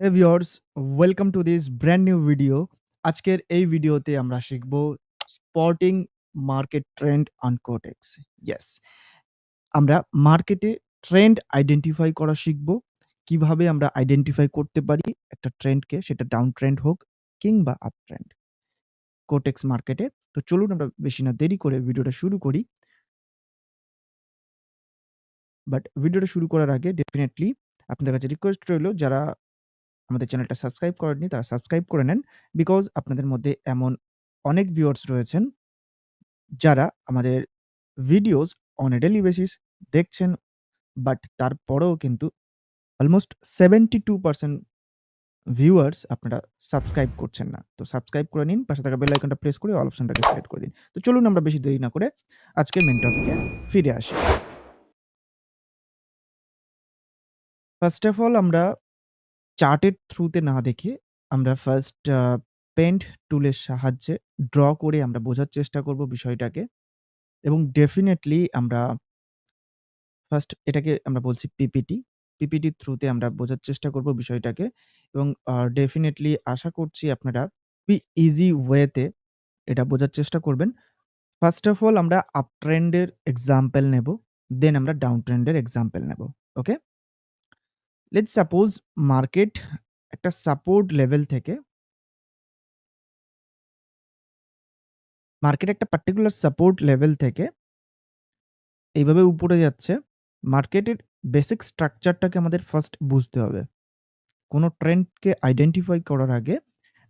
Viewers welcome to this brand new video আজকের এই ভিডিওতে আমরা শিখব spotting market trend on Quotex yes আমরা মার্কেটে ট্রেন্ড আইডেন্টিফাই করা শিখব। কীভাবে আমরা আইডেন্টিফাই করতে পারি একটা ট্রেন্ডকে সেটা ডাউন ট্রেন্ড হোক কিংবা আপ ট্রেন্ড কোটেক্স মার্কেটে তো চলুন আমরা বেশি না দেরি করে ভিডিওটা শুরু করি। বাট ভিডিওটা শুরু করার আগে ডেফিনেটলি আপনাদের কাছে রিকোয়েস্ট রইল, যারা আমাদের চ্যানেলটা সাবস্ক্রাইব করেননি, তারা সাবস্ক্রাইব করে নেন। বিকজ আপনাদের মধ্যে এমন অনেক ভিউয়ার্স রয়েছেন, যারা আমাদের videos on a daily basis দেখছেন বাট তারপরেও কিন্তু almost seventy two percent viewers আপনারা সাবস্ক্রাইব করছেন না, তো সাবস্ক্রাইব করে নিন, পাশে থাকা বেল আইকনটা প্রেস করে অল অপশনটাকে সিলেক্ট করে দিন। তো চলুন আমরা বেশি দেরি না করে আজকে মেন টপিকে ফিরে আসি। ফার্স্ট অফ অল আমরা চার্টের থ্রুতে না দেখে আমরা ফার্স্ট পেন্ট টুলের সাহায্যে ড্র করে আমরা বোঝার চেষ্টা করব বিষয়টাকে এবং ডেফিনেটলি আমরা ফার্স্ট এটাকে আমরা বলছি পিপিটি পিপিটির থ্রুতে আমরা বোঝার চেষ্টা করব বিষয়টাকে এবং ডেফিনেটলি আশা করছি আপনারা খুবই ইজি ওয়েতে এটা বোঝার চেষ্টা করবেন। ফার্স্ট অফ অল আমরা আপ ট্রেন্ডের এক্সাম্পল নেব দেন আমরা ডাউন ট্রেন্ডের এক্সাম্পল নেব ওকে লেটস সাপোজ মার্কেট একটা সাপোর্ট লেভেল থেকে মার্কেট একটা পার্টিকুলার সাপোর্ট লেভেল থেকে এইভাবে উপরে যাচ্ছে মার্কেটের বেসিক স্ট্রাকচারটাকে আমাদের ফার্স্ট বুঝতে হবে। কোনো ট্রেন্ডকে আইডেন্টিফাই করার আগে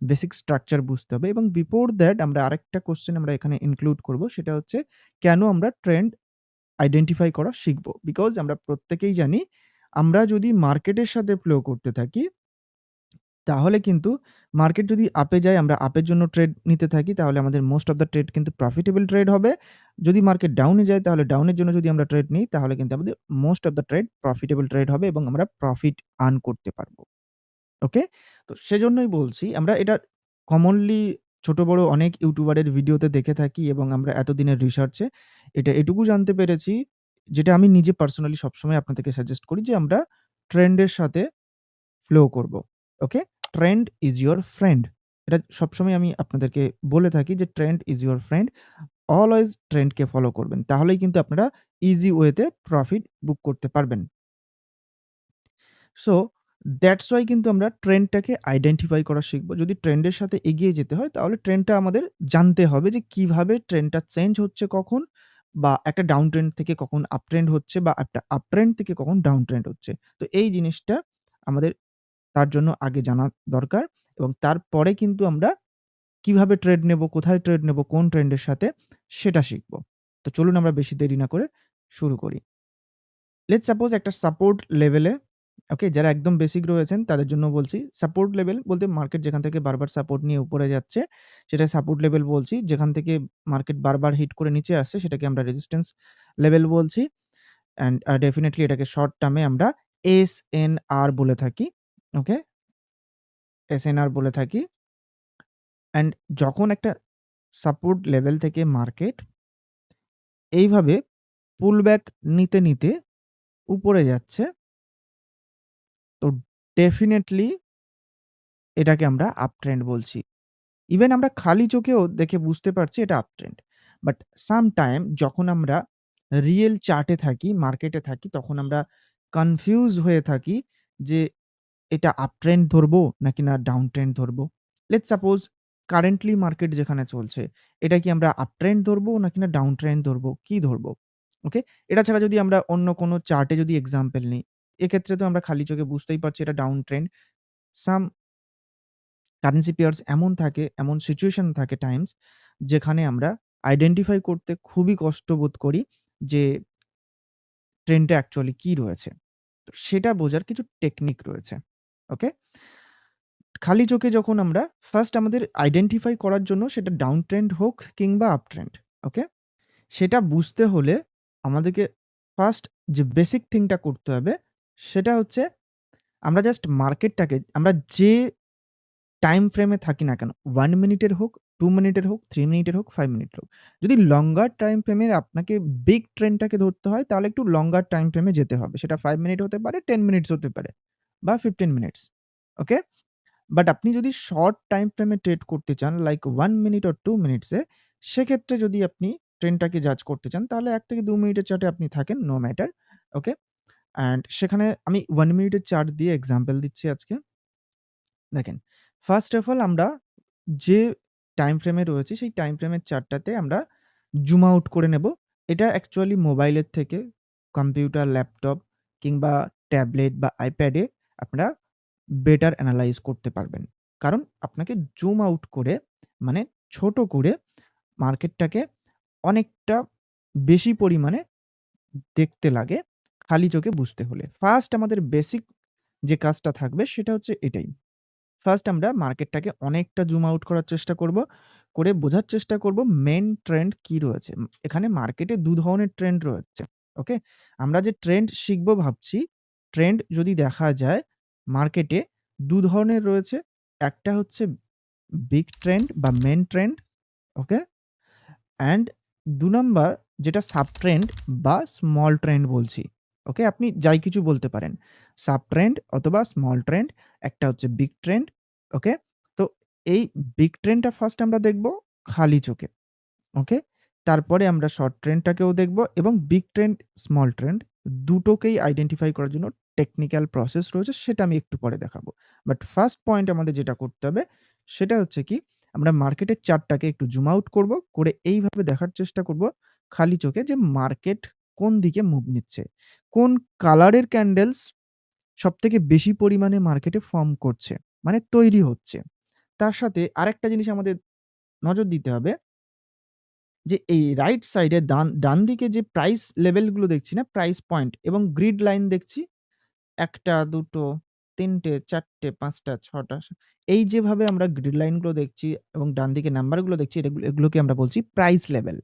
বেসিক স্ট্রাকচার বুঝতে হবে এবং বিফোর দ্যাট আমরা আরেকটা কোশ্চেন আমরা এখানে ইনক্লুড করব, সেটা হচ্ছে কেন আমরা ট্রেন্ড আইডেন্টিফাই করা শিখব? বিকজ আমরা প্রত্যেকেই জানি আমরা যদি মার্কেটের সাথে ফ্লো করতে থাকি তাহলে কিন্তু মার্কেট যদি আপে যায়, আমরা আপের জন্য ট্রেড নিতে থাকি, তাহলে আমাদের মোস্ট অফ দ্য ট্রেড কিন্তু প্রফিটেবল ট্রেড হবে। যদি মার্কেট ডাউনে যায়, তাহলে ডাউনের জন্য যদি আমরা ট্রেড নিই, তাহলে কিন্তু আমাদের most of the trade profitable trade হবে এবং আমরা প্রফিট আর্ন করতে পারব। ওকে তো সেজন্যই বলছি, আমরা এটা কমনলি ছোট, বড় অনেক ইউটিউবারের ভিডিওতে দেখে থাকি এবং আমরা এতদিনের রিসার্চে এটা এটুকু জানতে পেরেছি, যেটা আমি নিজে পার্সোনালি সবসময় আপনাদেরকে সাজেস্ট করি যে আমরা ট্রেন্ডের সাথে ফ্লো করব। Okay trend is your friend. এটা সবসময় আমি আপনাদেরকে বলে থাকি যে trend is your friend. Always ট্রেন্ডকে follow করবেন। তাহলেই কিন্তু আপনারা ইজি ওয়েতে প্রফিট বুক করতে পারবেন। সো, দ্যাটস ওয়াই কিন্তু আমরা ট্রেন্ডটাকে আইডেন্টিফাই করা শিখব। যদি ট্রেন্ডের সাথে এগিয়ে যেতে হয়, তাহলে ট্রেন্ডটা আমাদের জানতে হবে যে কীভাবে ট্রেন্ডটা চেঞ্জ হচ্ছে কখন বা একটা ডাউন ট্রেন্ড থেকে কখন আপ ট্রেন্ড হচ্ছে বা একটা আপ ট্রেন্ড থেকে কখন ডাউন ট্রেন্ড হচ্ছে। তো এই জিনিসটা আমাদের তার জন্য আগে জানা দরকার এবং তারপরে কিন্তু আমরা কীভাবে ট্রেড নেব, কোথায় ট্রেড নেব, কোন ট্রেন্ডের সাথে সেটা শিখব। তো চলুন আমরা বেশি দেরি না করে শুরু করি। লেট সাপোজ একটা সাপোর্ট লেভেলে ওকে যারা একদম বেসিক রয়েছেন তাদের জন্য বলছি সাপোর্ট লেভেল বলতে মার্কেট যেখান থেকে বারবার সাপোর্ট নিয়ে উপরে যাচ্ছে, সেটা সাপোর্ট লেভেল বলছি। যেখান থেকে মার্কেট বারবার হিট করে নিচে আসছে সেটাকে আমরা রেজিস্ট্যান্স লেভেল বলছি। অ্যান্ড ডেফিনেটলি এটাকে শর্ট টার্মে আমরা এস এন আর বলে থাকি। ওকে? এস এন আর বলে থাকি। অ্যান্ড যখন একটা সাপোর্ট লেভেল থেকে মার্কেট এইভাবে পুল পুলব্যাক নিতে নিতে উপরে যাচ্ছে, তো ডেফিনেটলি এটাকে আমরা আপ ট্রেন্ড বলছি। ইভেন আমরা খালি চোখেও দেখে বুঝতে পারছি এটা up trend but some time যখন আমরা রিয়েল চার্টে থাকি মার্কেটে থাকি, তখন আমরা কনফিউজ হয়ে থাকি যে এটা আপ ট্রেন্ড ধরবো নাকি না ডাউন ট্রেন্ড ধরবো? লেট সাপোজ কারেন্টলি মার্কেট যেখানে চলছে, এটা কি আমরা আপ ট্রেন্ড ধরবো নাকি না ডাউন ট্রেন্ড ধরবো? কি ধরবো? ওকে এটা ছাড়া যদি আমরা অন্য কোনো চার্টে যদি এক্সাম্পল নিই, এক্ষেত্রে তো আমরা খালি চোখে বুঝতেই পারছি এটা down trend some currency pairs এমন থাকে, এমন সিচুয়েশন থাকে টাইমস যেখানে আমরা আইডেন্টিফাই করতে খুবই কষ্ট বোধ করি যে ট্রেন্ডটা অ্যাকচুয়ালি কী রয়েছে। তো সেটা বোঝার কিছু টেকনিক রয়েছে। ওকে খালি চোখে যখন আমরা ফার্স্ট আমাদের আইডেন্টিফাই করার জন্য সেটা ডাউন ট্রেন্ড হোক কিংবা আপ ট্রেন্ড ওকে সেটা বুঝতে হলে আমাদেরকে ফার্স্ট যে বেসিক থিংটা করতে হবে সেটা হচ্ছে আমরা জাস্ট মার্কেটটাকে আমরা যে টাইম ফ্রেমে থাকি না কেন ওয়ান মিনিটের হোক টু মিনিটের হোক, থ্রি মিনিটের হোক, ফাইভ মিনিটের হোক। যদি লঙ্গার টাইম ফ্রেমে আপনাকে বিগ ট্রেন্ডটাকে ধরতে হয় তাহলে একটু লঙ্গার টাইম ফ্রেমে যেতে হবে। সেটা ফাইভ মিনিট হতে পারে, টেন মিনিটস হতে পারে বা 15 মিনিটস। ওকে? বাট আপনি যদি শর্ট টাইম ফ্রেমে ট্রেড করতে চান like one minute or two মিনিটসে সেক্ষেত্রে যদি আপনি ট্রেনটাকে জাজ করতে চান তাহলে এক থেকে দু মিনিটের চার্টে আপনি থাকেন, নো ম্যাটার। ওকে? অ্যান্ড সেখানে আমি ওয়ান মিনিটের চার্ট দিয়ে এক্সাম্পল দিচ্ছি আজকে। দেখেন, ফার্স্ট অফ অল আমরা যে টাইম ফ্রেমে রয়েছি সেই টাইম ফ্রেমের চার্টটাতে আমরা জুম আউট করে নেব। এটা অ্যাকচুয়ালি মোবাইলের থেকে কম্পিউটার, ল্যাপটপ কিংবা ট্যাবলেট বা আইপ্যাড আপনারা বেটার অ্যানালাইজ করতে পারবেন। কারণ আপনাকে জুম আউট করে মানে ছোট করে মার্কেটটাকে অনেকটা বেশি পরিমাণে দেখতে লাগে খালি চোখে বুঝতে হলে। ফার্স্ট আমাদের বেসিক যে কাজটা থাকবে সেটা হচ্ছে এটাই। ফার্স্ট আমরা মার্কেটটাকে অনেকটা জুম আউট করার চেষ্টা করব। করে বোঝার চেষ্টা করব মেন ট্রেন্ড কি রয়েছে। এখানে মার্কেটে দু ধরনের ট্রেন্ড রয়েছে। ওকে? আমরা যে ট্রেন্ড শিখব ভাবছি, ট্রেন্ড যদি দেখা যায় মার্কেটে দু ধরনের রয়েছে। একটা হচ্ছে বিগ ট্রেন্ড বা মেন ট্রেন্ড। ওকে? অ্যান্ড দু নম্বর যেটা সাব ট্রেন্ড বা স্মল ট্রেন্ড বলছি। ওকে? আপনি যাই কিছু বলতে পারেন। সাব ট্রেন্ড অথবা স্মল ট্রেন্ড, একটা হচ্ছে বিগ ট্রেন্ড। ওকে? তো এই বিগ ট্রেন্ডটা ফার্স্ট আমরা দেখব খালি চোখে। ওকে? তারপরে আমরা শর্ট ট্রেন্ডটাকেও দেখব এবং বিগ ট্রেন্ড, স্মল ট্রেন্ড দুটোকেই আইডেন্টিফাই করার জন্য টেকনিক্যাল প্রসেস রয়েছে সেটা আমি একটু পরে দেখাবো। বাট ফার্স্ট পয়েন্ট আমাদের যেটা করতে হবে সেটা হচ্ছে কি আমরা মার্কেটের চার্টটাকে একটু জুম আউট করব। করে এইভাবে দেখার চেষ্টা করব খালি চোখে যে মার্কেট কোন দিকে মুভ নিচ্ছে। কোন কালারের ক্যান্ডেলস সবথেকে বেশি পরিমাণে মার্কেটে ফর্ম করছে। মানে তৈরি হচ্ছে। তার সাথে আরেকটা জিনিস আমাদের নজর দিতে হবে যে এই রাইট সাইডে ডান ডানদিকে যে প্রাইস লেভেলগুলো দেখছি না, প্রাইস পয়েন্ট এবং গ্রিড লাইন দেখছি। ১ টা, ২ টো, ৩ টে, ৪ টে, ৫ টা, ৬ টা, সা এই যেভাবে আমরা গ্রিড লাইনগুলো দেখছি এবং ডানদিকে নাম্বারগুলো দেখছি এগুলো এগুলোকে আমরা বলছি প্রাইস লেভেল।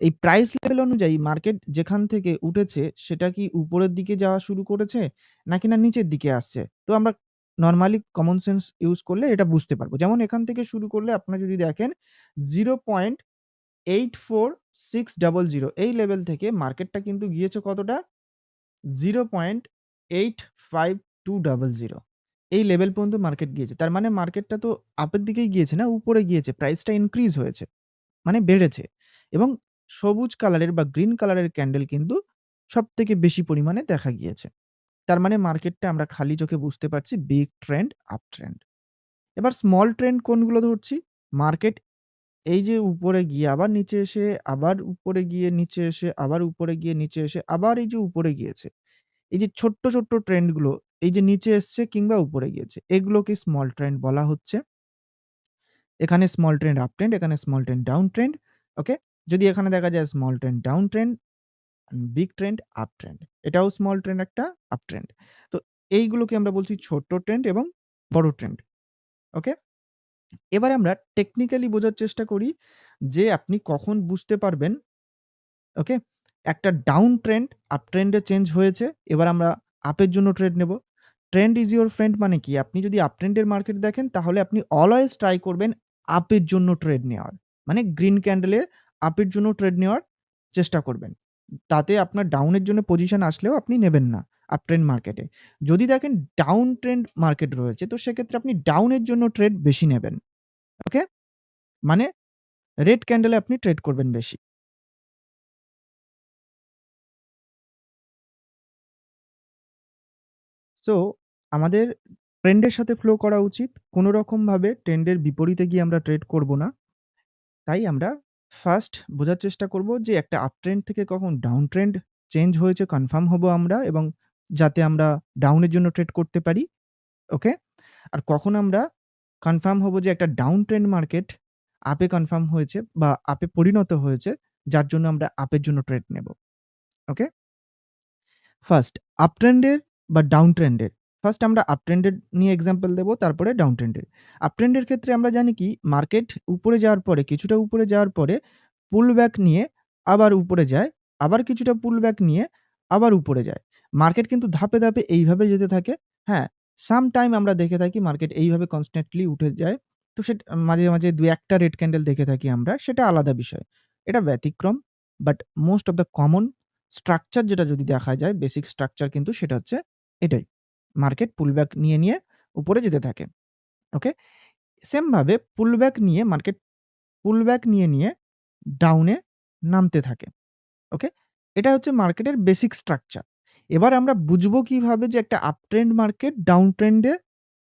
এই প্রাইস লেভেল অনুযায়ী মার্কেট যেখান থেকে উঠেছে সেটা কি উপরের দিকে যাওয়া শুরু করেছে নাকি না নিচের দিকে আসছে। তো আমরা নরমালি কমন সেন্স ইউস করলে এটা বুঝতে পারব। যেমন এখান থেকে শুরু করলে আপনারা যদি দেখেন 0.84600 এই লেভেল থেকে মার্কেটটা কিন্তু গিয়েছে কতটা? 0.85200 এই লেভেল পর্যন্ত মার্কেট গিয়েছে। তার মানে মার্কেটটা তো আপের দিকেই গিয়েছে না, উপরে গিয়েছে। প্রাইসটা ইনক্রিজ হয়েছে। মানে বেড়েছে। এবং সবুজ কালারের বা গ্রিন কালারের ক্যান্ডেল কিন্তু সব থেকে বেশি পরিমাণে দেখা গিয়েছে। তার মানে মার্কেটটা আমরা খালি চোখে বুঝতে পারছি বিগ ট্রেন্ড, আপ ট্রেন্ড। এবার স্মল ট্রেন্ড কোনগুলো ধরছি? মার্কেট এই যে উপরে গিয়ে আবার নিচে এসে, আবার উপরে গিয়ে নিচে এসে, আবার উপরে গিয়ে নিচে এসে, আবার এই যে উপরে গিয়েছে। এই যে ছোট্ট, ছোট্ট ট্রেন্ডগুলো, এই যে নিচে এসছে কিংবা উপরে গিয়েছে। এগুলোকে স্মল ট্রেন্ড বলা হচ্ছে। এখানে স্মল ট্রেন্ড আপ ট্রেন্ড, এখানে small trend down trend. Okay? যদি এখানে দেখা যায় small trend down trend, big trend, up trend. এটাও স্মল ট্রেন্ড একটা, আপ ট্রেন্ড। তো এইগুলোকে আমরা বলছি ছোট্ট ট্রেন্ড এবং বড় ট্রেন্ড। ওকে? এবারে আমরা টেকনিক্যালি বোঝার চেষ্টা করি যে আপনি কখন বুঝতে পারবেন ওকে? একটা ডাউন ট্রেন্ড আপ ট্রেন্ডে চেঞ্জ হয়েছে। এবার আমরা আপের জন্য ট্রেড নেব। ট্রেন্ড ইজ ইউর ফ্রেন্ড মানে কি? আপনি যদি আপ ট্রেন্ডের মার্কেট দেখেন, তাহলে আপনি অলওয়েজ ট্রাই করবেন আপের জন্য ট্রেড নেওয়ার। মানে গ্রিন ক্যান্ডেলে আপের জন্য ট্রেড নেওয়ার চেষ্টা করবেন। তাতে আপনার ডাউনের জন্য পজিশন আসলেও আপনি নেবেন না আপ ট্রেন্ড মার্কেটে। যদি দেখেন ডাউন ট্রেন্ড মার্কেট রয়েছে, তো সেক্ষেত্রে আপনি ডাউনের জন্য ট্রেড বেশি নেবেন। ওকে? মানে রেড ক্যান্ডেলে আপনি ট্রেড করবেন বেশি। সো আমাদের ট্রেন্ডের সাথে ফ্লো করা উচিত। কোন রকমভাবে ট্রেন্ডের বিপরীতে গিয়ে আমরা ট্রেড করব না। তাই আমরা ফার্স্ট বোঝার চেষ্টা করব যে একটা আপ ট্রেন্ড থেকে কখন ডাউন ট্রেন্ড চেঞ্জ হয়েছে কনফার্ম হব আমরা এবং যাতে আমরা ডাউন এর জন্য ট্রেড করতে পারি। ওকে? আর কখন আমরা কনফার্ম হব যে একটা ডাউন ট্রেন্ড মার্কেট আপে কনফার্ম হয়েছে বা আপে পরিণত হয়েছে, যার জন্য আমরা আপের জন্য ট্রেড নেব। ওকে? ফার্স্ট আপ ট্রেন্ডের বা ডাউন ট্রেন্ডের। ফার্স্ট আমরা আপ ট্রেন্ডের নিয়ে এক্সাম্পল দেবো তারপরে ডাউন ট্রেন্ডের। আপ ট্রেন্ডের ক্ষেত্রে আমরা জানি কি মার্কেট উপরে যাওয়ার পরে কিছুটা উপরে যাওয়ার পরে পুল ব্যাক নিয়ে আবার উপরে যায়। আবার কিছুটা পুল ব্যাক নিয়ে আবার উপরে যায়। মার্কেট কিন্তু ধাপে, ধাপে এইভাবে যেতে থাকে। হ্যাঁ, সাম টাইম আমরা দেখে থাকি মার্কেট এইভাবে কনস্ট্যান্টলি উঠে যায়। তো সেট মাঝে, মাঝে দু একটা রেড ক্যান্ডেল দেখে থাকি আমরা, সেটা আলাদা বিষয়। এটা ব্যতিক্রম। But most of the common structure যেটা যদি দেখা যায়, বেসিক স্ট্রাকচার কিন্তু সেটা হচ্ছে এটাই। মার্কেট পুলব্যাক নিয়ে, নিয়ে উপরে যেতে থাকে। ওকে? সেম ভাবে পুলব্যাক নিয়ে মার্কেট পুলব্যাক নিয়ে, নিয়ে ডাউনে নামতে থাকে। ওকে? এটা হচ্ছে মার্কেটের বেসিক স্ট্রাকচার। এবার আমরা বুঝব কীভাবে যে একটা up trend market down trend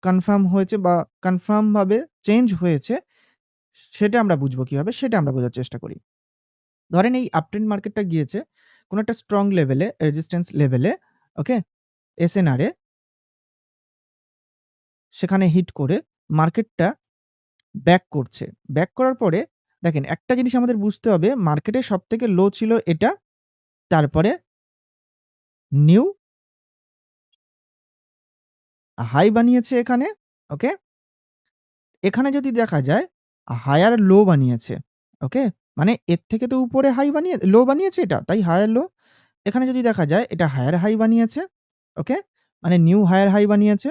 confirm হয়েছে বা কনফার্ম ভাবে চেঞ্জ হয়েছে, সেটা আমরা বুঝব কীভাবে? সেটা আমরা বোঝার চেষ্টা করি। ধরেন এই আপ ট্রেন্ড মার্কেটটা গিয়েছে কোন একটা স্ট্রং লেভেলে, রেজিস্ট্যান্স লেভেলে, ওকে? এসএনআর সেখানে হিট করে মার্কেটটা ব্যাক করছে। ব্যাক করার পরে দেখেন, একটা জিনিস আমাদের বুঝতে হবে মার্কেটে সব থেকে লো ছিল এটা। তারপরে নিউ হাই বানিয়েছে এখানে। ওকে? এখানে যদি দেখা যায় হায়ার লো বানিয়েছে। ওকে? মানে এর থেকে তো উপরে হাই বানিয়ে লো বানিয়েছে এটা। তাই হায়ার লো। এখানে যদি দেখা যায়, এটা হায়ার হাই বানিয়েছে। ওকে? মানে নিউ হায়ার হাই বানিয়েছে।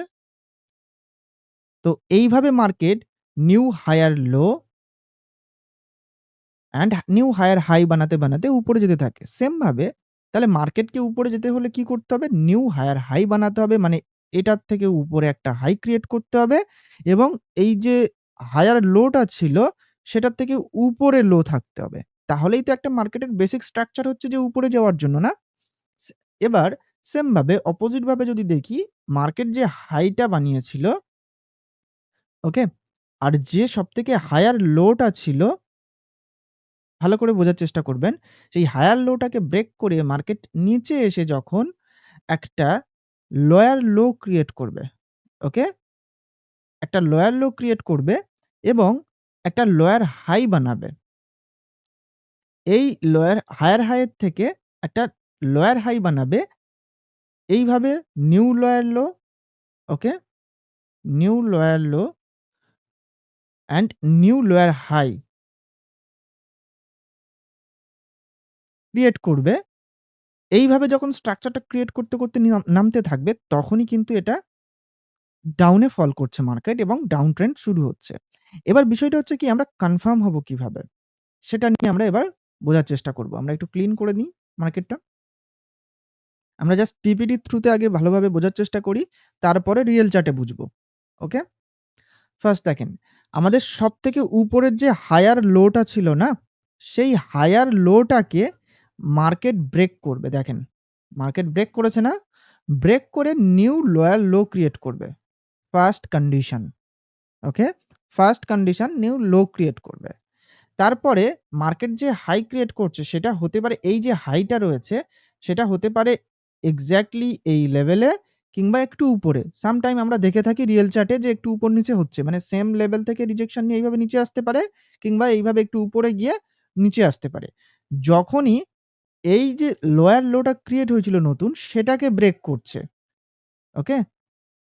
তো এইভাবে market new higher low and new higher high বানাতে, বানাতে উপরে যেতে থাকে। সেম ভাবে তাহলে মার্কেটকে উপরে যেতে হলে কি করতে হবে? নিউ হায়ার হাই বানাতে হবে। মানে এটার থেকে উপরে একটা হাই ক্রিয়েট করতে হবে এবং এই যে হায়ার লোটা ছিল সেটার থেকে উপরে লো থাকতে হবে। তাহলেই তো একটা মার্কেটের বেসিক স্ট্রাকচার হচ্ছে যে উপরে যাওয়ার জন্য না? এবার সেম ভাবে অপোজিট ভাবে যদি দেখি মার্কেট যে হাইটা বানিয়েছিল ওকে? আর যে সবথেকে হায়ার লোটা ছিল, ভালো করে বোঝার চেষ্টা করবেন। সেই হায়ার লোটাকে ব্রেক করে মার্কেট নিচে এসে যখন একটা লোয়ার লো ক্রিয়েট করবে। ওকে? একটা লোয়ার লো ক্রিয়েট করবে এবং একটা লোয়ার হাই বানাবে। এই লোয়ার হায়ার হাই এর থেকে একটা লোয়ার হাই বানাবে। এইভাবে new lower low, okay? New lower low and new lower high. Create করবে। এইভাবে যখন স্ট্রাকচারটা ক্রিয়েট করতে, করতে নামতে থাকবে তখনই কিন্তু এটা ডাউনে ফল করছে মার্কেট এবং ডাউন ট্রেন্ড শুরু হচ্ছে। এবার বিষয়টা হচ্ছে কি আমরা কনফার্ম হব কীভাবে? সেটা নিয়ে আমরা এবার বোঝার চেষ্টা করব। আমরা একটু ক্লিন করে নিই মার্কেটটা। আমরা জাস্ট পিপিটির থ্রুতে আগে ভালোভাবে বোঝার চেষ্টা করি। তারপরে রিয়েল চার্টে বুঝব। ওকে? ফার্স্ট দেখেন, আমাদের সব থেকে উপরের যে হায়ার লোটা ছিল না? সেই হায়ার লোটাকে মার্কেট ব্রেক করবে দেখেন। মার্কেট ব্রেক করেছে না? ব্রেক করে নিউ লোয়ার লো ক্রিয়েট করবে। First condition. Okay? First condition new low create করবে। তারপরে মার্কেট যে হাই ক্রিয়েট করছে সেটা হতে পারে এই যে হাইটা রয়েছে সেটা হতে পারে এক্সাক্টলি এই লেভেলে কিংবা একটু উপরে। সামটাইম আমরা দেখে থাকি রিয়েল চার্টে যে একটু উপর নিচে হচ্ছে। মানে সেম লেভেল থেকে রিজেকশন নিয়ে এইভাবে নিচে আসতে পারে কিংবা এইভাবে একটু উপরে গিয়ে নিচে আসতে পারে। যখনই এই যে লোয়ার লোটা ক্রিয়েট হয়েছিল নতুন সেটাকে ব্রেক করছে। ওকে?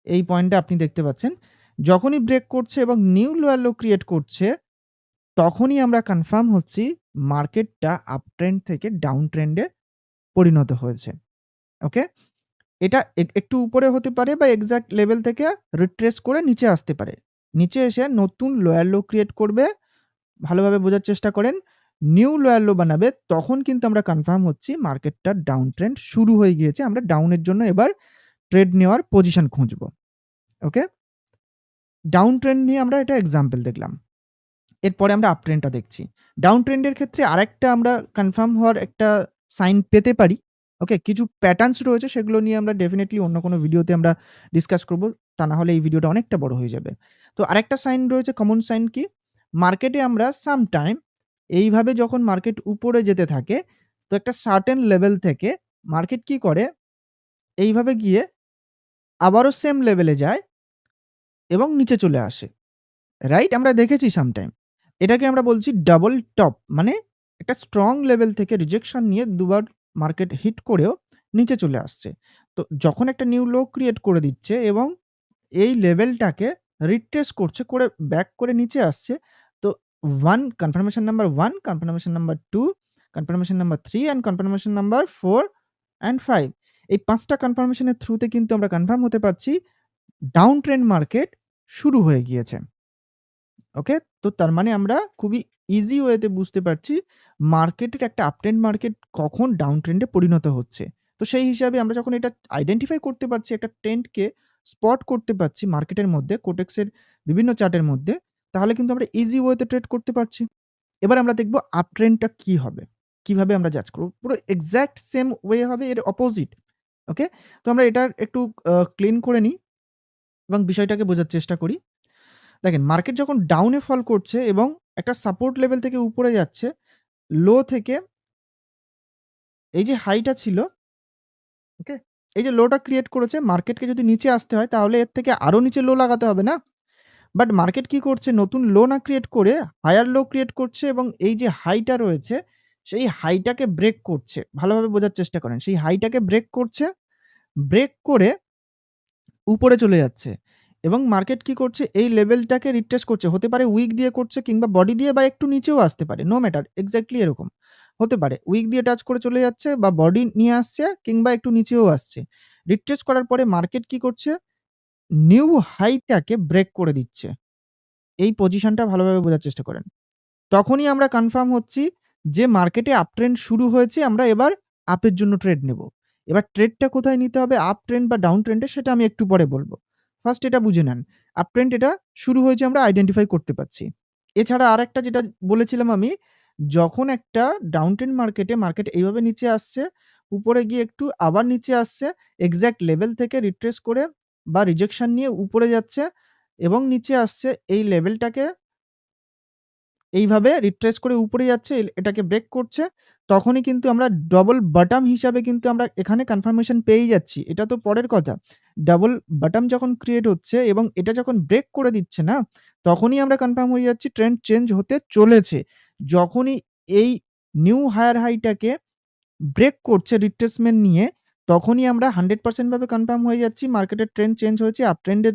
এই পয়েন্টটা আপনি দেখতে পাচ্ছেন। যখনই ব্রেক করছে এবং নিউ লোয়ার লো ক্রিয়েট করছে, তখনই আমরা কনফার্ম হচ্ছি মার্কেটটা আপ ট্রেন্ড থেকে ডাউন ট্রেন্ডে পরিণত হয়েছে। ওকে? এটা একটু উপরে হতে পারে বা এক্সাক্ট লেভেল থেকে রিট্রেস করে নিচে আসতে পারে। নিচে এসে নতুন লোয়ার লো ক্রিয়েট করবে। ভালোভাবে বোঝার চেষ্টা করেন। নিউ লোয়ার লো বানাবে, তখন কিন্তু আমরা কনফার্ম হচ্ছি মার্কেটটার ডাউন ট্রেন্ড শুরু হয়ে গিয়েছে। আমরা ডাউনের জন্য এবার ট্রেড নেওয়ার পজিশন খুঁজব, ওকে? ডাউন ট্রেন্ড নিয়ে আমরা এটা এক্সাম্পল দেখলাম। এরপরে আমরা আপ ট্রেন্ডটা দেখছি। ডাউন ট্রেন্ডের ক্ষেত্রে আরেকটা আমরা কনফার্ম হওয়ার একটা সাইন পেতে পারি। ওকে? কিছু প্যাটার্নস রয়েছে সেগুলো নিয়ে আমরা ডেফিনিটলি অন্য কোনো ভিডিওতে আমরা ডিসকাস করব। তা না হলে এই ভিডিওটা অনেকটা বড় হয়ে যাবে। তো আরেকটা সাইন রয়েছে কমন সাইন কি? মার্কেটে আমরা সামটাইম এইভাবে যখন মার্কেট উপরে যেতে থাকে, তো একটা সার্টেন লেভেল থেকে মার্কেট কি করে? এইভাবে গিয়ে আবারও সেম লেভেলে যায় এবং নিচে চলে আসে। রাইট? আমরা দেখেছি সামটাইম। এটাকে আমরা বলছি ডাবল টপ মানে একটা স্ট্রং লেভেল থেকে রিজেকশন নিয়ে দুবার মার্কেট হিট করেও নিচে চলে আসছে। তো যখন একটা নিউ লো ক্রিয়েট করে দিচ্ছে এবং এই লেভেলটাকে রিট্রেস করছে করে ব্যাক করে নিচে আসছে। তো 1 confirmation number 1, confirmation number 2, confirmation number 3 and confirmation number 4 and 5 এই ৫ টা কনফার্মেশন এর থ্রুতে কিন্তু আমরা কনফার্ম হতে পারছি ডাউন ট্রেন্ড মার্কেট শুরু হয়ে গিয়েছে। ওকে? তো তার মানে আমরা খুবই ইজি ওয়েতে বুঝতে পারছি মার্কেটের একটা আপ ট্রেন্ড মার্কেট কখন ডাউন ট্রেন্ডে পরিণত হচ্ছে। তো সেই হিসাবে আমরা যখন এটা আইডেন্টিফাই করতে পারছি একটা ট্রেন্ডকে স্পট করতে পারছি মার্কেটের মধ্যে কোটেক্সের বিভিন্ন চার্টের মধ্যে, তাহলে কিন্তু আমরা ইজি ওয়েতে ট্রেড করতে পারছি। এবার আমরা দেখব আপ ট্রেন্ডটা কি হবে? কীভাবে আমরা জাজ করব? পুরো এক্সাক্ট সেম ওয়ে হবে এর অপোজিট। ওকে? তো আমরা এটার একটু ক্লিন করে নিই এবং বিষয়টাকে বোঝার চেষ্টা করি। দেখেন মার্কেট যখন ডাউনে ফল করছে এবং একটা সাপোর্ট লেভেল থেকে উপরে যাচ্ছে, লো থেকে এই যে হাইটা ছিল ওকে? এই যে লোটা ক্রিয়েট করেছে মার্কেটকে যদি নিচে আসতে হয় তাহলে এর থেকে আরও নিচে লো লাগাতে হবে না? বাট মার্কেট কি করছে নতুন লো না ক্রিয়েট করে হায়ার লো ক্রিয়েট করছে এবং এই যে হাইটা রয়েছে সেই হাইটাকে ব্রেক করছে। ভালোভাবে বোঝার চেষ্টা করেন। সেই হাইটাকে ব্রেক করছে, ব্রেক করে উপরে চলে যাচ্ছে এবং মার্কেট কি করছে এই লেভেলটাকে রিট্রেস করছে। হতে পারে উইক দিয়ে করছে কিংবা বডি দিয়ে বা একটু নিচেও আসতে পারে। নো ম্যাটার এক্স্যাক্টলি এরকম। হতে পারে উইক দিয়ে টাচ করে চলে যাচ্ছে বা বডি নিয়ে আসছে কিংবা একটু নিচেও আসছে। রিট্রেস করার পরে মার্কেট কি করছে নিউ হাইটাকে ব্রেক করে দিচ্ছে। এই পজিশনটা ভালোভাবে বোঝার চেষ্টা করেন। তখনই আমরা কনফার্ম হচ্ছি যে মার্কেটে আপ ট্রেন্ড শুরু হয়েছে, আমরা এবার আপের জন্য ট্রেড নেব। এবার ট্রেডটা কোথায় নিতে হবে আপ ট্রেন্ড বা ডাউন ট্রেন্ডে সেটা আমি একটু পরে বলব। ফার্স্ট এটা বুঝে নেন। আপ ট্রেন্ড এটা শুরু হয়েছে আমরা আইডেন্টিফাই করতে পারছি। এছাড়া আর একটা যেটা বলেছিলাম আমি যখন একটা ডাউন ট্রেন্ড মার্কেটে মার্কেট এইভাবে নিচে আসছে, উপরে গিয়ে একটু আবার নিচে আসছে, এক্স্যাক্ট লেভেল থেকে রিট্রেস করে বা রিজেকশন নিয়ে উপরে যাচ্ছে এবং নিচে আসছে এই লেভেলটাকে এইভাবে রিট্রেস করে উপরে যাচ্ছে, এটাকে ব্রেক করছে। তখনই কিন্তু আমরা ডবল বাটাম হিসাবে কিন্তু আমরা এখানে কনফার্মেশন পেয়েই যাচ্ছি। এটা তো পরের কথা। ডাবল বাটাম যখন ক্রিয়েট হচ্ছে এবং এটা যখন ব্রেক করে দিচ্ছে না, তখনই আমরা কনফার্ম হয়ে যাচ্ছি ট্রেন্ড চেঞ্জ হতে চলেছে। যখনই এই নিউ হায়ার হাইটাকে ব্রেক করছে রিট্রেসমেন্ট নিয়ে, তখনই আমরা 100% কনফার্ম হয়ে যাচ্ছি মার্কেটের ট্রেন্ড চেঞ্জ হয়েছে, আপ ট্রেন্ডে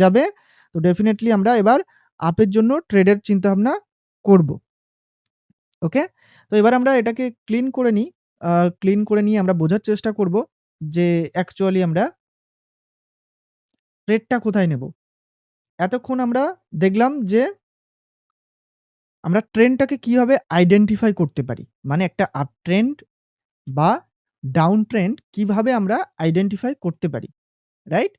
যাবে। তো ডেফিনেটলি আমরা এবার আপের জন্য ট্রেডের চিন্তাভাবনা করব। ওকে? তো এবার আমরা এটাকে ক্লিন করে নিই। ক্লিন করে নিয়ে আমরা বোঝার চেষ্টা করব যে অ্যাকচুয়ালি আমরা রেটটা কোথায় নেব? এতক্ষণ আমরা দেখলাম যে আমরা ট্রেন্ডটাকে কীভাবে আইডেন্টিফাই করতে পারি। মানে একটা আপ ট্রেন্ড বা ডাউন ট্রেন্ড কীভাবে আমরা আইডেন্টিফাই করতে পারি। রাইট?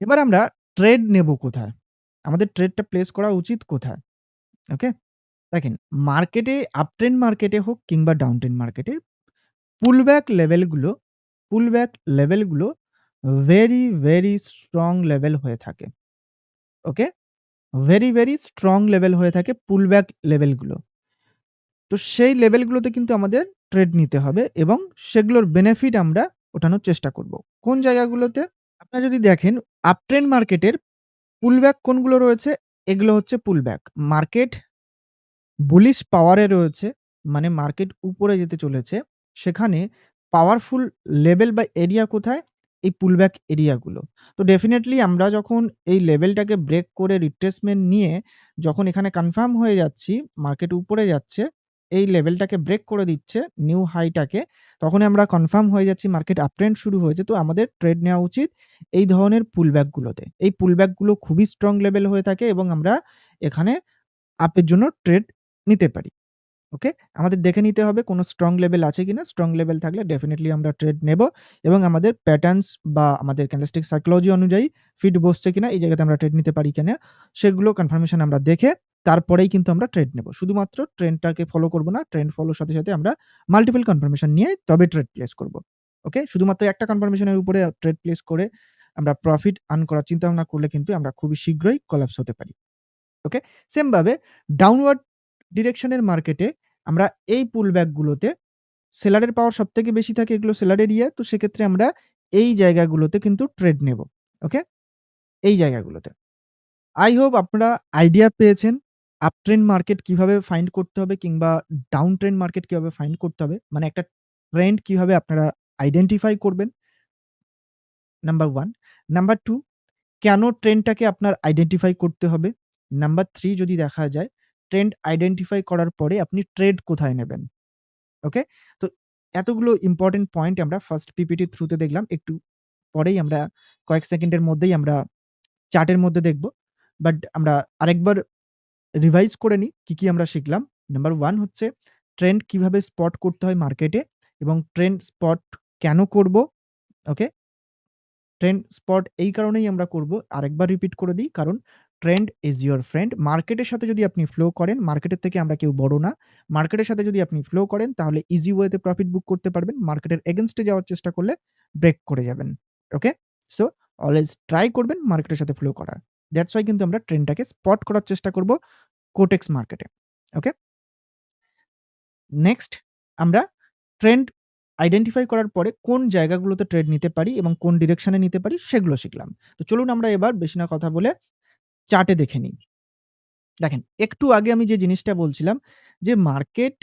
এবার আমরা ট্রেড নেব কোথায়? আমাদের ট্রেডটা প্লেস করা উচিত কোথায়? ওকে? দেখেন মার্কেটে আপ ট্রেন্ড মার্কেটে হোক কিংবা ডাউন ট্রেন্ড মার্কেটে পুলব্যাক লেভেলগুলো পুলব্যাক লেভেলগুলো ভেরি, ভেরি স্ট্রং লেভেল হয়ে থাকে। Okay? Very, very strong level হয়ে থাকে পুলব্যাক লেভেলগুলো। তো সেই লেভেলগুলোতে কিন্তু আমাদের ট্রেড নিতে হবে এবং সেগুলোর বেনিফিট আমরা ওঠানোর চেষ্টা করব। কোন জায়গাগুলোতে? আপনারা যদি দেখেন আপ ট্রেন্ড মার্কেটের পুলব্যাক কোনগুলো রয়েছে? এগুলো হচ্ছে পুলব্যাক। মার্কেট বুলিশ পাওয়ারে রয়েছে। মানে মার্কেট উপরে যেতে চলেছে। সেখানে পাওয়ারফুল লেভেল বা এরিয়া কোথায়? এই পুলব্যাক এরিয়াগুলো। তো ডেফিনেটলি আমরা যখন এই লেভেলটাকে ব্রেক করে রিট্রেসমেন্ট নিয়ে যখন এখানে কনফার্ম হয়ে যাচ্ছি, মার্কেট উপরে যাচ্ছে, এই লেভেলটাকে ব্রেক করে দিচ্ছে নিউ হাইটাকে, তখনই আমরা কনফার্ম হয়ে যাচ্ছি মার্কেট আপ ট্রেন্ড শুরু হয়েছে। তো আমাদের ট্রেড নেওয়া উচিত এই ধরনের পুলব্যাকগুলোতে। এই পুলব্যাকগুলো খুবই স্ট্রং লেভেল হয়ে থাকে এবং আমরা এখানে আপের জন্য ট্রেড নিতে পারি। ওকে? আমাদের দেখে নিতে হবে কোনো স্ট্রং লেভেল আছে কিনা। স্ট্রং লেভেল থাকলে ডেফিনেটলি আমরা ট্রেড নেব এবং আমাদের প্যাটার্নস বা আমাদের ক্যান্ডেলস্টিক সাইকোলজি অনুযায়ী ফিট বসছে কিনা, এই জায়গাতে আমরা ট্রেড নিতে পারি কিনা, সেগুলো কনফার্মেশন আমরা দেখে তারপরেই কিন্তু আমরা ট্রেড নেব। শুধুমাত্র ট্রেন্ডটাকে ফলো করব না। ট্রেন্ড ফলোর সাথে, সাথে আমরা মাল্টিপল কনফার্মেশন নিয়ে তবে ট্রেড প্লেস করব। ওকে? শুধুমাত্র একটা কনফার্মেশনের উপরে ট্রেড প্লেস করে আমরা প্রফিট আর্ন করার চিন্তাভাবনা করলে কিন্তু আমরা খুবই শীঘ্রই কলাপস হতে পারি। ওকে? সেম ভাবে ডাউনওয়ার্ড ডিরেকশন এর মার্কেটে আমরা এই পুলব্যাক গুলোতে সেলারের পাওয়ার সবথেকে বেশি থাকে এগুলো সেলার এরিয়া। তো সেক্ষেত্রে আমরা এই জায়গাগুলোতে কিন্তু ট্রেড নেব। ওকে? এই জায়গাগুলোতে। আই হোপ আপনারা আইডিয়া পেয়েছেন আপ ট্রেন্ড মার্কেট কীভাবে ফাইন্ড করতে হবে কিংবা ডাউন ট্রেন্ড মার্কেট কীভাবে ফাইন্ড করতে হবে। মানে একটা ট্রেন্ড কীভাবে আপনারা আইডেন্টিফাই করবেন। নাম্বার 1 নাম্বার 2 কেন ট্রেন্ডটাকে আপনার আইডেন্টিফাই করতে হবে? নাম্বার 3 যদি দেখা যায় ট্রেন্ড আইডেন্টিফাই করার পরে আপনি ট্রেড কোথায় নেবেন? ওকে? তো এতগুলো ইম্পোর্টেন্ট পয়েন্ট আমরা ফার্স্ট পিপিটির থ্রুতে দেখলাম। একটু পরেই আমরা কয়েক সেকেন্ডের মধ্যেই আমরা চার্টের মধ্যে দেখব। বাট আমরা আরেকবার রিভাইজ করে নিই কী, কী আমরা শিখলাম। নাম্বার 1 হচ্ছে ট্রেন্ড কীভাবে স্পট করতে হয় মার্কেটে এবং ট্রেন্ড স্পট কেন করব? ওকে? ট্রেন্ড স্পট এই কারণেই আমরা করব। আরেকবার রিপিট করে দিই। কারণ ট্রেন্ড ইস ইউর ফ্রেন্ড। মার্কেটের সাথে যদি আপনি ফ্লো করেন, মার্কেটের থেকে আমরা কেউ বড় না। মার্কেটের সাথে যদি আপনি ফ্লো করেন তাহলে ইজি ওয়েতে প্রফিট বুক করতে পারবেন। মার্কেটের এগেইনস্ট এ যাওয়ার চেষ্টা করলে ব্রেক করে যাবেন। ওকে? সো অলওয়েজ ট্রাই করবেন মার্কেটের সাথে ফ্লো করার। দ্যাটস হোয়াই কিন্তু আমরা ট্রেনটাকে স্পট করার চেষ্টা করব কোটেক্স মার্কেটে। ওকে? নেক্সট আমরা ট্রেন্ড আইডেন্টিফাই করার পরে কোন জায়গাগুলোতে ট্রেড নিতে পারি এবং কোন ডিরেকশন নিতে পারি সেগুলো শিখলাম। তো চলুন আমরা এবার বেশি না কথা বলে চার্টে দেখে নিই। দেখেন একটু আগে আমি যে জিনিসটা বলছিলাম যে মার্কেট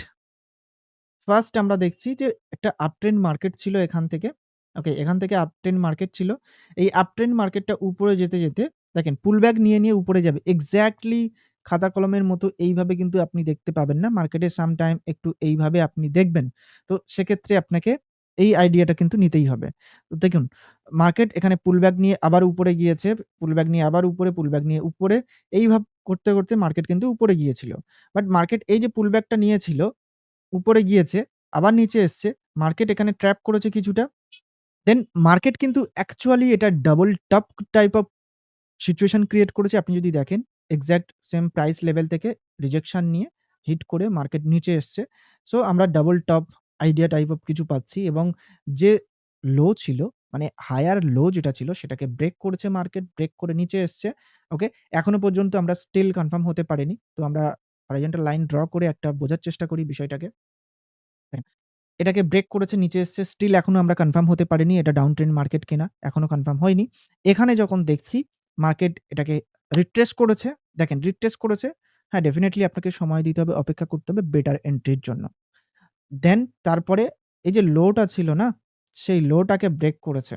ফার্স্ট আমরা দেখছি যে একটা আপট্রেন্ড মার্কেট ছিল এখান থেকে। ওকে, এখান থেকে আপট্রেন্ড মার্কেট ছিল। এই আপট্রেন্ড মার্কেটটা উপরে যেতে, যেতে দেখেন পুলব্যাক নিয়ে, নিয়ে উপরে যাবে। এক্স্যাক্টলি খাতা কলমের মতো এইভাবে কিন্তু আপনি দেখতে পাবেন না। মার্কেটে সামটাইম একটু এইভাবে আপনি দেখবেন। তো সেক্ষেত্রে আপনাকে এই আইডিয়াটা কিন্তু নিতেই হবে। তো দেখুন মার্কেট এখানে পুলব্যাক নিয়ে আবার উপরে গিয়েছে, পুলব্যাক নিয়ে আবার উপরে, পুলব্যাক নিয়ে উপরে এইভাবে করতে, করতে মার্কেট কিন্তু উপরে গিয়েছিল। বাট মার্কেট এই যে পুলব্যাকটা নিয়েছিল, উপরে গিয়েছে, আবার নিচে এসছে। মার্কেট এখানে ট্র্যাপ করেছে কিছুটা। দেন মার্কেট কিন্তু অ্যাকচুয়ালি এটা double top type of situation create করেছে। আপনি যদি দেখেন এক্সাক্ট সেম প্রাইস লেভেল থেকে রিজেকশন নিয়ে হিট করে মার্কেট নিচে এসছে। সো আমরা double top idea type of কিছু পাচ্ছি এবং যে লো ছিল মানে হায়ার লো যেটা ছিল সেটাকে ব্রেক করেছে মার্কেট, ব্রেক করে নিচে এসছে। ওকে? এখনও পর্যন্ত আমরা স্টিল কনফার্ম হতে পারিনি। তো আমরা হরাইজন্টাল লাইন ড্র করে একটা বোঝার চেষ্টা করি বিষয়টাকে। দেখেন, এটাকে ব্রেক করেছে নিচে এসছে। স্টিল এখনও আমরা কনফার্ম হতে পারিনি এটা ডাউন ট্রেন্ড মার্কেট কিনা। এখনও কনফার্ম হয়নি। এখানে যখন দেখছি মার্কেট এটাকে রিট্রেস করেছে। দেখেন রিট্রেস করেছে। হ্যাঁ, ডেফিনিটলি আপনাকে সময় দিতে হবে, অপেক্ষা করতে হবে বেটার এন্ট্রির জন্য। দেন তারপরে এই যে লোটা ছিল না? সেই লোটাকে ব্রেক করেছে।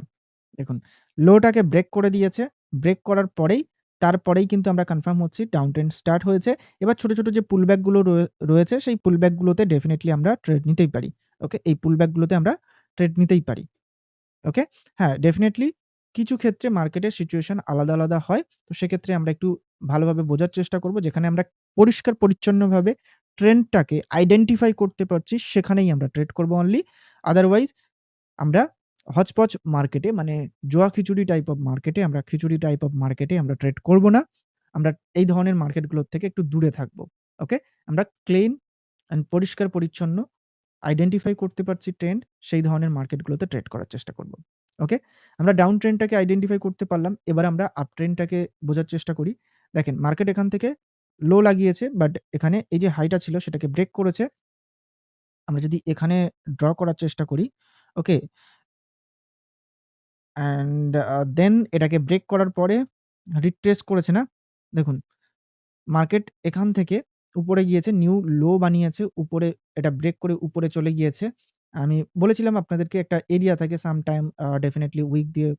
দেখুন লোটাকে ব্রেক করে দিয়েছে। ব্রেক করার পরেই তারপরেই কিন্তু আমরা কনফার্ম হচ্ছি ডাউন ট্রেন্ড স্টার্ট হয়েছে। এবার ছোট, ছোট যে পুলব্যাকগুলো রয়ে রয়েছে সেই পুলব্যাক গুলোতে ডেফিনিটলি আমরা ট্রেড নিতেই পারি। ওকে? এই পুলব্যাক গুলোতে আমরা ট্রেড নিতেই পারি। ওকে? হ্যাঁ, ডেফিনিটলি কিছু ক্ষেত্রে মার্কেটের সিচুয়েশন আলাদা, আলাদা হয়। তো সেক্ষেত্রে আমরা একটু ভালোভাবে বোঝার চেষ্টা করব। যেখানে আমরা পরিষ্কার পরিচ্ছন্নভাবে ট্রেন্ডটাকে আইডেন্টিফাই করতে পারছি সেখানেই আমরা ট্রেড করব অনলি। আদারওয়াইজ আমরা হচপচ মার্কেটে মানে জোয়া খিচুড়ি টাইপ অফ মার্কেটে আমরা খিচুড়ি টাইপ অফ মার্কেটে আমরা ট্রেড করব না। আমরা এই ধরনের মার্কেটগুলোর থেকে একটু দূরে থাকব। ওকে? আমরা ক্লিন অ্যান্ড পরিষ্কার পরিচ্ছন্ন আইডেন্টিফাই করতে পারছি ট্রেন্ড সেই ধরনের মার্কেটগুলোতে ট্রেড করার চেষ্টা করব। ওকে? আমরা ডাউন ট্রেন্ডটাকে আইডেন্টিফাই করতে পারলাম। এবার আমরা আপ ট্রেন্ডটাকে বোঝার চেষ্টা করি। দেখেন মার্কেট এখান থেকে লো লাগিয়েছে বাট এখানে এই যে হাইটা ছিল সেটাকে ব্রেক করেছে। আমরা যদি এখানে ড্র করার চেষ্টা করি, ওকে? অ্যান্ড দেন এটাকে ব্রেক করার পরে রিট্রেস করেছে না? দেখুন মার্কেট এখান থেকে উপরে গিয়েছে, নিউ লো বানিয়েছে। উপরে এটা ব্রেক করে উপরে চলে গিয়েছে। আমি বলেছিলাম আপনাদেরকে একটা এরিয়া থাকে সামটাইম আ ডেফিনিটলি উইক দিয়ে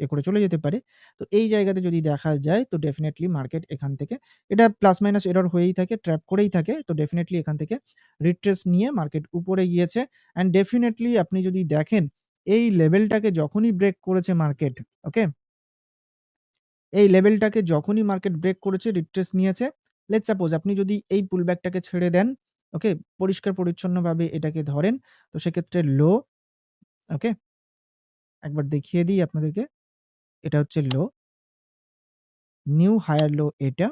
এ করে চলে যেতে পারে। তো এই জায়গাতে যদি দেখা যায় তো ডেফিনিটলি মার্কেট এখান থেকে এটা প্লাস মাইনাস এরর হয়েই থাকে, ট্র্যাপ করেই থাকে। তো ডেফিনিটলি এখান থেকে রিট্রেস নিয়ে মার্কেট উপরে গিয়েছে। অ্যান্ড ডেফিনিটলি আপনি যদি দেখেন এই লেভেলটাকে যখনই ব্রেক করেছে মার্কেট, ওকে? এই লেভেলটাকে যখনই মার্কেট ব্রেক করেছে, রিট্রেস নিয়েছে। লেটস সাপোজ আপনি যদি এই পুলব্যাকটাকে ছেড়ে দেন, ওকে? পরিষ্কার পরিচ্ছন্নভাবে এটাকে ধরেন। তো সেক্ষেত্রে লো, ওকে? একবার দেখিয়ে দিই আপনাদেরকে। এটা হচ্ছে লো। নিউ হায়ার লো এটা।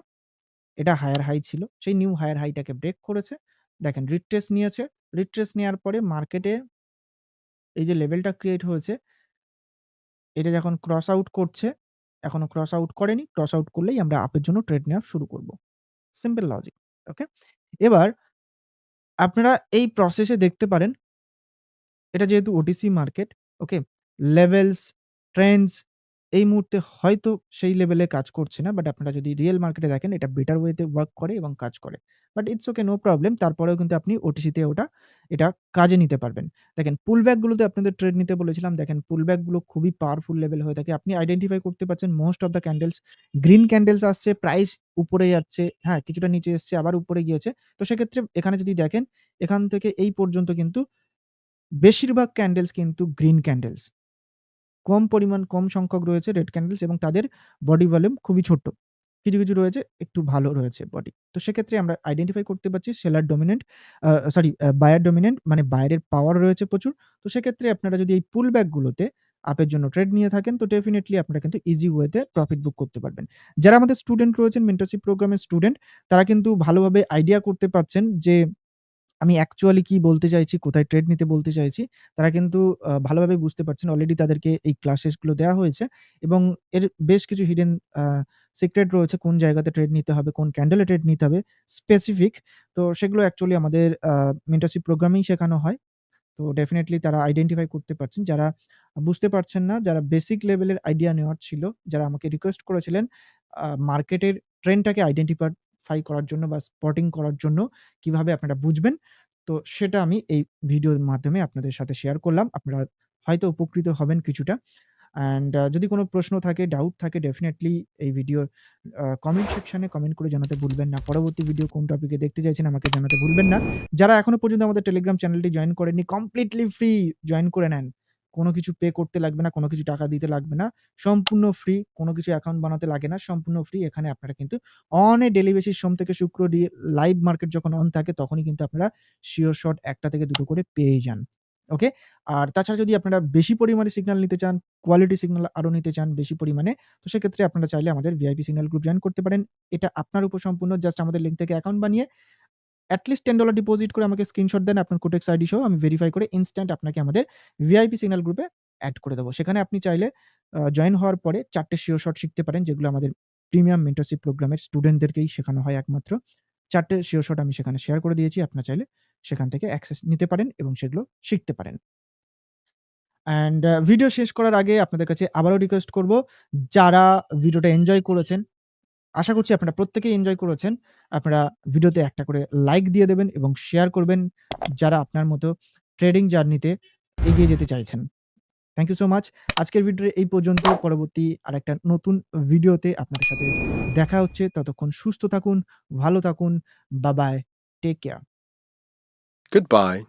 এটা হায়ার হাই ছিল। সেই নিউ হায়ার হাইটাকে ব্রেক করেছে। দেখেন রিট্রেস নিয়েছে। রিট্রেস নেয়ার পরে মার্কেটে এই যে লেভেলটা ক্রিয়েট হয়েছে এটা যখন ক্রস আউট করছে, এখনও ক্রস আউট করেনি। ক্রস আউট করলেই আমরা আপের জন্য ট্রেড নেওয়া শুরু করব। Simple logic. ওকে? এবার আপনারা এই প্রসেসে দেখতে পারেন এটা যেহেতু OTC market, okay? Levels, trends এই মুহূর্তে হয়তো সেই লেভেলে কাজ করছে না। বাট আপনারা যদি রিয়েল মার্কেটে দেখেন এটা বেটার ওয়েতে ওয়ার্ক করে এবং কাজ করে। But it's okay no problem. তারপরেও কিন্তু আপনি ওটিসিতে ওটা এটা কাজে নিতে পারবেন। দেখেন পুলব্যাক গুলোতে আপনাদের ট্রেড নিতে বলেছিলাম। দেখেন পুলব্যাকগুলো খুবই পাওয়ারফুল লেভেল হয়ে থাকে। আপনি আইডেন্টিফাই করতে পারছেন most of the candles green candles আসছে, প্রাইস উপরে যাচ্ছে, হ্যাঁ, কিছুটা নিচে এসছে, আবার উপরে গিয়েছে। তো সেক্ষেত্রে এখানে যদি দেখেন এখান থেকে এই পর্যন্ত কিন্তু বেশিরভাগ ক্যান্ডেলস কিন্তু গ্রিন ক্যান্ডেলস। কম পরিমাণ কম সংখ্যক রয়েছে রেড ক্যান্ডেলস এবং তাদের বডি ভলিউম খুবই ছোট্ট। কিছু, কিছু রয়েছে একটু ভালো রয়েছে বডি। তো সেক্ষেত্রে আমরা আইডেন্টিফাই করতে পারছি seller dominant uh sorry buyer dominant মানে বাইরের পাওয়ার রয়েছে প্রচুর। তো সেক্ষেত্রে আপনারা যদি এই পুল ব্যাক গুলোতে আপের জন্য ট্রেড নিয়ে থাকেন তো ডেফিনেটলি আপনারা কিন্তু ইজি ওয়েতে প্রফিট বুক করতে পারবেন। যারা আমাদের স্টুডেন্ট রয়েছেন মেন্টরশিপ প্রোগ্রামের স্টুডেন্ট তারা কিন্তু ভালোভাবে আইডিয়া করতে পারছেন যে আমি অ্যাকচুয়ালি কি বলতে চাইছি, কোথায় ট্রেড নিতে বলতে চাইছি। তারা কিন্তু ভালোভাবে বুঝতে পারছেন। অলরেডি তাদেরকে এই ক্লাসেসগুলো দেওয়া হয়েছে এবং এর বেশ কিছু হিডেন সিক্রেট রয়েছে কোন জায়গাতে ট্রেড নিতে হবে, কোন ক্যান্ডেলে ট্রেড নিতে হবে স্পেসিফিক। তো সেগুলো অ্যাকচুয়ালি আমাদের মেন্টরশিপ প্রোগ্রামেই শেখানো হয়। তো ডেফিনিটলি তারা আইডেন্টিফাই করতে পারছেন। যারা বুঝতে পারছেন না, যারা বেসিক লেভেলের আইডিয়া নেওয়ার ছিল, যারা আমাকে রিকোয়েস্ট করেছিলেন মার্কেটের ট্রেন্ডটাকে আইডেন্টিফার ফাই করার জন্য বা স্পটিং করার জন্য কীভাবে আপনারা বুঝবেন। তো সেটা আমি এই ভিডিওর মাধ্যমে আপনাদের সাথে শেয়ার করলাম। আপনারা হয়তো উপকৃত হবেন কিছুটা। অ্যান্ড যদি কোনো প্রশ্ন থাকে, ডাউট থাকে ডেফিনেটলি এই ভিডিওর কমেন্ট সেকশনে কমেন্ট করে জানাতে ভুলবেন না। পরবর্তী ভিডিও কোন টপিকে দেখতে চাইছেন আমাকে জানাতে ভুলবেন না। যারা এখনও পর্যন্ত আমাদের টেলিগ্রাম চ্যানেলটি জয়েন করেননি কমপ্লিটলি ফ্রি জয়েন করে নেন। কোন কিছু পে করতে লাগবে না, কোনো কিছু টাকা দিতে লাগবে না। সম্পূর্ণ ফ্রি। কোনো কিছু অ্যাকাউন্ট বানাতে লাগে না। সম্পূর্ণ ফ্রি। এখানে আপনারা কিন্তু অন এ বেসিস সোম থেকে শুক্র ডি লাইভ মার্কেট যখন অন থাকে তখনই কিন্তু আপনারা শিওর শট ১ টা থেকে ২ টো করে পেয়েই যান। ওকে? আর তাছাড়া যদি আপনারা বেশি পরিমাণে সিগনাল নিতে চান, কোয়ালিটি সিগনাল আরও নিতে চান বেশি পরিমাণে, তো সেক্ষেত্রে আপনারা চাইলে আমাদের ভিআইপি সিগন্যাল গ্রুপ জয়েন করতে পারেন। এটা আপনার উপর সম্পূর্ণ জাস্ট আমাদের লিঙ্ক থেকে অ্যাকাউন্ট বানিয়ে এট লিস্ট $10 ডিপোজিট করে আমাকে স্ক্রিনশট দেন আপনার কোটেক্স আইডি সহ আমি ভেরিফাই করে ইনস্ট্যান্ট আপনাকে আমাদের ভিআইপি সিগন্যাল গ্রুপে অ্যাড করে দেবো সেখানে আপনি চাইলে জয়েন হওয়ার পরে ৪ টে সিওর শট শিখতে পারেন যেগুলো আমাদের প্রিমিয়াম মেন্টরশিপ প্রোগ্রামের স্টুডেন্টদেরকেই শেখানো হয় একমাত্র। ৪ টে সিওর শট আমি সেখানে শেয়ার করে দিয়েছি। আপনার চাইলে সেখান থেকে অ্যাক্সেস নিতে পারেন এবং সেগুলো শিখতে পারেন। অ্যান্ড ভিডিও শেষ করার আগে আপনাদের কাছে আবারও রিকোয়েস্ট করব, যারা ভিডিওটা এনজয় করেছেন, আশা করছি আপনারা প্রত্যেকেই এনজয় করেছেন। আপনারা ভিডিওতে একটা করে লাইক দিয়ে দেবেন এবং শেয়ার করবেন যারা আপনার মতো ট্রেডিং জার্নিতে এগিয়ে যেতে চাইছেন। Thank you so much. আজকের ভিডিওটা এই পর্যন্ত। পরবর্তী আরেকটা নতুন ভিডিওতে আপনাদের সাথে দেখা হচ্ছে। ততক্ষণ সুস্থ থাকুন, ভালো থাকুন। বা বাই। Take care. Goodbye.